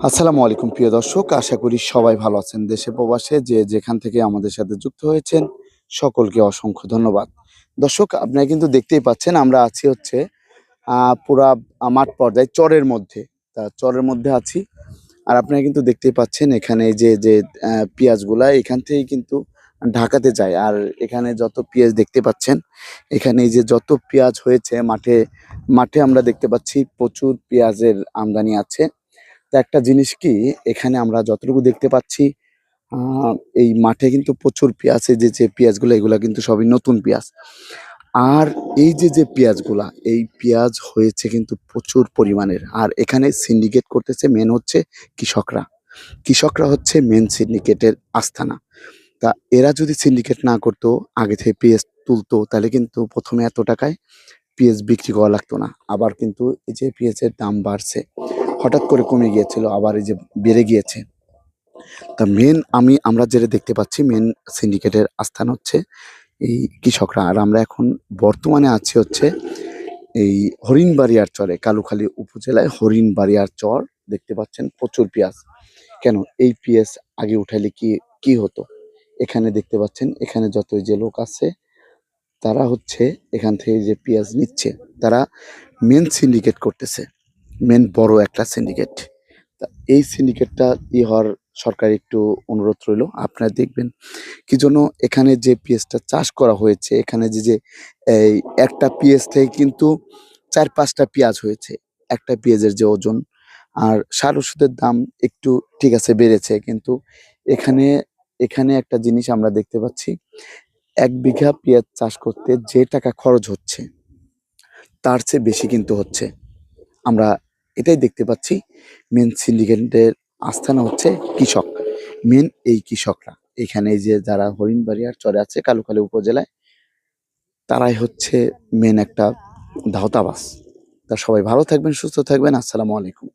আসসালামু আলাইকুম, প্রিয় দর্শক। আশা করি সবাই ভালো আছেন দেশে প্রবাসে। যে যেখান থেকে আমাদের সাথে যুক্ত হয়েছেন, সকলকে অসংখ্য ধন্যবাদ। দর্শক, আপনারা কিন্তু দেখতেই পাচ্ছেন, আমরা আছি হচ্ছে পুরা মাঠ পর্যায়ে, চরের মধ্যে। তা চরের মধ্যে আছি। আর আপনারা কিন্তু দেখতেই পাচ্ছেন, এখানে যে যে পেঁয়াজগুলা, এখান থেকেই কিন্তু ঢাকাতে যায়। আর এখানে যত পেঁয়াজ দেখতে পাচ্ছেন, এখানে যে যত পেঁয়াজ হয়েছে, মাঠে মাঠে আমরা দেখতে পাচ্ছি প্রচুর পেঁয়াজের আমদানি আছে। তো একটা জিনিস কি, এখানে আমরা যতটুকু দেখতে পাচ্ছি এই মাঠে কিন্তু প্রচুর পেঁয়াজ যে যে পেঁয়াজগুলো, এগুলা কিন্তু সবই নতুন পেঁয়াজ। আর এই যে যে পেঁয়াজগুলা, এই পেঁয়াজ হয়েছে কিন্তু প্রচুর পরিমাণের। আর এখানে সিন্ডিকেট করতেছে মেন হচ্ছে কৃষকরা। কৃষকরা হচ্ছে মেন সিন্ডিকেটের আস্থানা তা এরা যদি সিন্ডিকেট না করতো, আগে থেকে পেঁয়াজ তুলতো, তাহলে কিন্তু প্রথমে এত টাকায় পেঁয়াজ বিক্রি করা লাগতো না। আবার কিন্তু এই যে পেঁয়াজের দাম বাড়ছে। হঠাৎ করে কমে গিয়েছিল, আবার এই যে বেড়ে গিয়েছে। তা মেন আমি, আমরা যেটা দেখতে পাচ্ছি মেন সিন্ডিকেটের আস্থান হচ্ছে এই কৃষকরা। আর আমরা এখন বর্তমানে আছি হচ্ছে এই হরিণবাড়িয়ার চরে, কালুখালী উপজেলায় হরিণবাড়িয়ার চর। দেখতে পাচ্ছেন প্রচুর পেঁয়াজ। কেন? এই পেঁয়াজ আগে উঠাইলে কি কি হতো? এখানে দেখতে পাচ্ছেন, এখানে যত যে লোক আছে, তারা হচ্ছে এখান থেকে যে পেঁয়াজ নিচ্ছে, তারা মেন সিন্ডিকেট করতেছে। মেন বড় একটা সিন্ডিকেট এই সিন্ডিকেটটা ই হওয়ার সরকার একটু অনুরোধ রইল। আপনারা দেখবেন কি জন্য এখানে যে পিএসটা চাষ করা হয়েছে, এখানে যে যে, এই একটা পেঁয়াজ থেকে কিন্তু চার, পাঁচটা পেঁয়াজ হয়েছে, একটা পেঁয়াজের যে ওজন। আর সার ওষুধের দাম একটু ঠিক আছে বেড়েছে, কিন্তু এখানে এখানে একটা জিনিস আমরা দেখতে পাচ্ছি, এক বিঘা পেঁয়াজ চাষ করতে যে টাকা খরচ হচ্ছে, তার চেয়ে বেশি কিন্তু হচ্ছে। আমরা এটাই দেখতে পাচ্ছি। মেন সিন্ডিকেটের আস্থানা হচ্ছে কৃষক। মেন এই কৃষকরা। এখানে যে যারা হরিণবাড়িয়ার চরে আছে কালুকালী উপজেলায়, তারাই হচ্ছে মেন একটা ধাওতাবাস তা সবাই ভালো থাকবেন, সুস্থ থাকবেন। আসসালামু আলাইকুম।